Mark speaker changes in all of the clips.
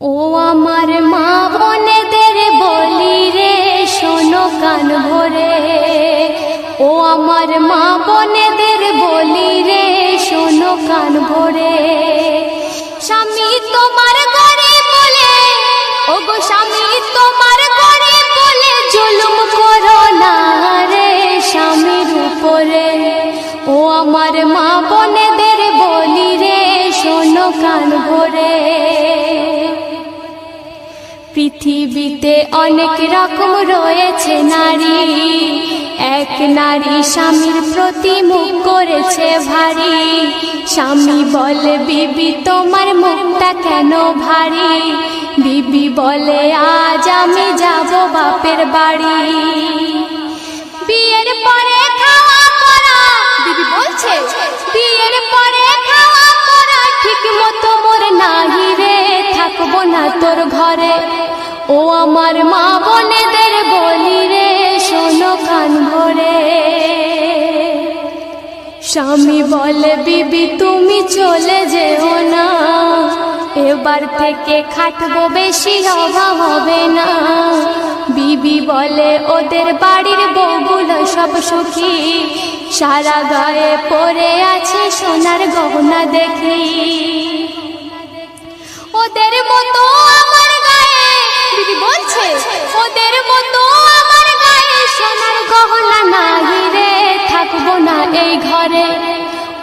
Speaker 1: ও আমার মা বোনেদের বলি রে, শোনো কান ভরে। ও আমার মা বোনেদের বলি রে, শোনো কান ভরে। স্বামী তোমার ঘরে বলে, ও গো স্বামী তোমার ঘরে বলে, জুলুম করো না রে স্বামীর উপরে। ও আমার মা বোনেদের বলি রে, শোনো কান ভরে। পৃথিবীতে অনেক রকম রয়েছে নারী। এক নারী স্বামীর প্রতি মুখ করেছে ভারী। স্বামী বলে, বিবি, তোমার মুখটা কেন ভারী? বিবি বলে, আজ আমি যাব বাপের বাড়ি। বিয়ের পরে খাওয়া পড়া দিদি বলছে, বিয়ের পরে খাওয়া পড়া ঠিক মতো না তোর ঘরে। ও আমার মা বোনেদের বলি রে শোনো কান ভরে। স্বামী বলে, বিবি, তুমি চলে যেও না। এবার থেকে খাটবো, বেশি অভাব হবে না। বিবি বলে, ওদের বাড়ির বউগুলো সব সুখী। সারা গায়ে পরে আছে সোনার গহনা দেখি ওদের মতো আমার গায়ে, দিদি বলছে, ওদের মতো আমার গায়ে সোনার গহনা নাই রে, থাকব না এই ঘরে।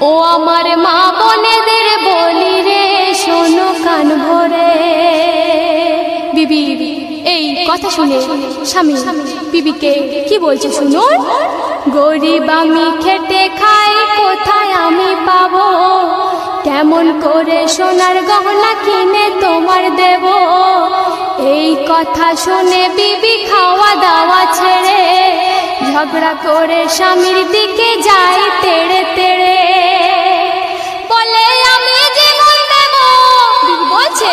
Speaker 1: ও আমার মা বোনেদের বলি রে, শোনো কান ভরে। বিবি, এই কথা শুনে স্বামী বিবিকে কি বলছে শুনুন গরিব আমি খেটে খাই, কোথায় আমি পাবো? কেমন করে সোনার গহনা কিনে তোমার দেব। এই কথা শুনে বিবি খাওয়া দাওয়া ছেড়ে, ঝগড়া করে স্বামীর দিকে যাই তেড়ে তেড়ে। বলে, আমি জীবন দেব বলছে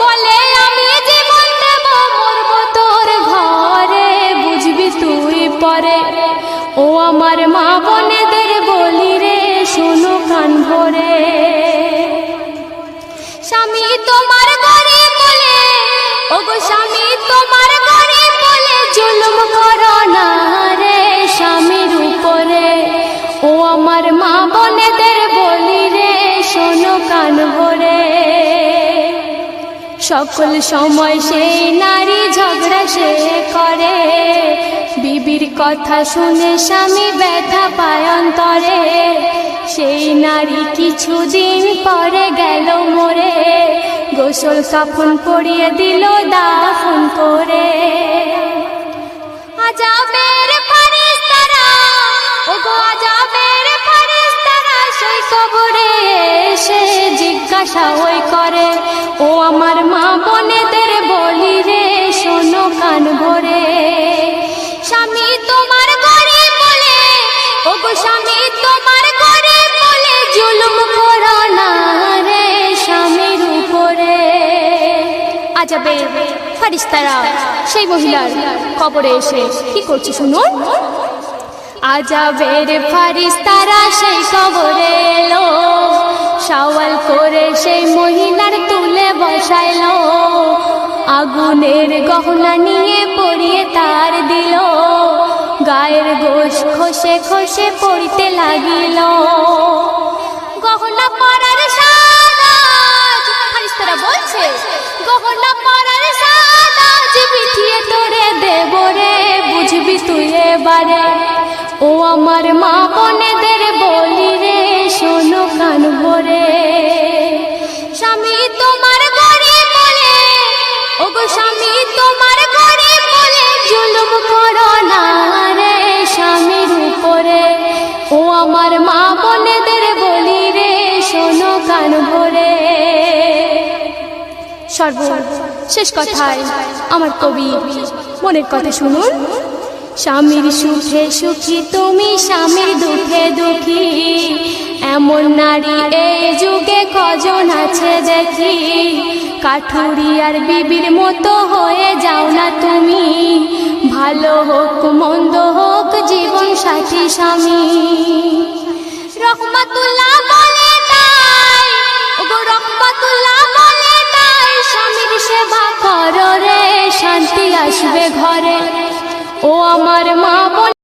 Speaker 1: বলে, আমি জীবন দেব, মরবো তোর ঘরে। বুঝবি তুই পরে। ও আমার মা বোনেদের বলি রে, শোনো কান ভরে। স্বামী তোমার ঘরে বলে ও গো স্বামী তোমার ঘরে বলে, জুলুম করো না রে স্বামীর উপরে। ও আমার মা বোনেদের বলি রে, শোনো কান ভরে। সকল সময় সেই নারী ঝগড়া সে করে। বিবির কথা শুনে স্বামী ব্যথা পায় অন্তরে। সেই নারী কিছুদিন পরে গেল মোরে গোসল কাফন পরিয়ে দিল দাফন করে। আজাবের ফারিস্তারা ফারিস্তারা সেই কবরে জিজ্ঞাসা ওই করে, ও আমার মা বোনেদের বলি রে, শোনো কান ভরে। স্বামী তোমার ঘরে বলে স্বামী তোমার জুলুম না রে স্বামীর উপরে। আজাবে ফারিস্তারা সেই মহিলার কবরে এসে কি করছে শুনুন আজাবের ফারিস্তারা সেই কবরে এলো সওয়াল করে সেই মহিলার তুলে বসাইলো, আগুনের গহনা নিয়ে পরিয়ে তার দিল, গায়ের গোশ খসে খসে পড়িতে লাগিল। গহনা পরার ফারিস্তারা বলছে, গহনা পরার তোরে দেব রে, বুঝবি তুই এবারে। ও আমার মা বোনেদের বলি রে, শোনো কান ভরে। স্বামী তোমার ঘরে বলে স্বামী তোমার ঘরে বলে, জুলুম করো না রে স্বামীর উপরে। ও আমার মা কান ভরে। সর্ব শেষ কথায় আমার কবি মনের কথা শুনুন। স্বামীর সুখে সুখী, তুমি স্বামীর দুঃখে দুঃখী। এমন নারী এই যুগে কজন আছে দেখি। কাঠুরি আর বিবির মতো হয়ে যাও না তুমি। ভালো হোক, মন্দ হোক, জীবন সাথী স্বামী। রহমাতুল্লাহ আসবে ঘরে। ও আমার মা বোন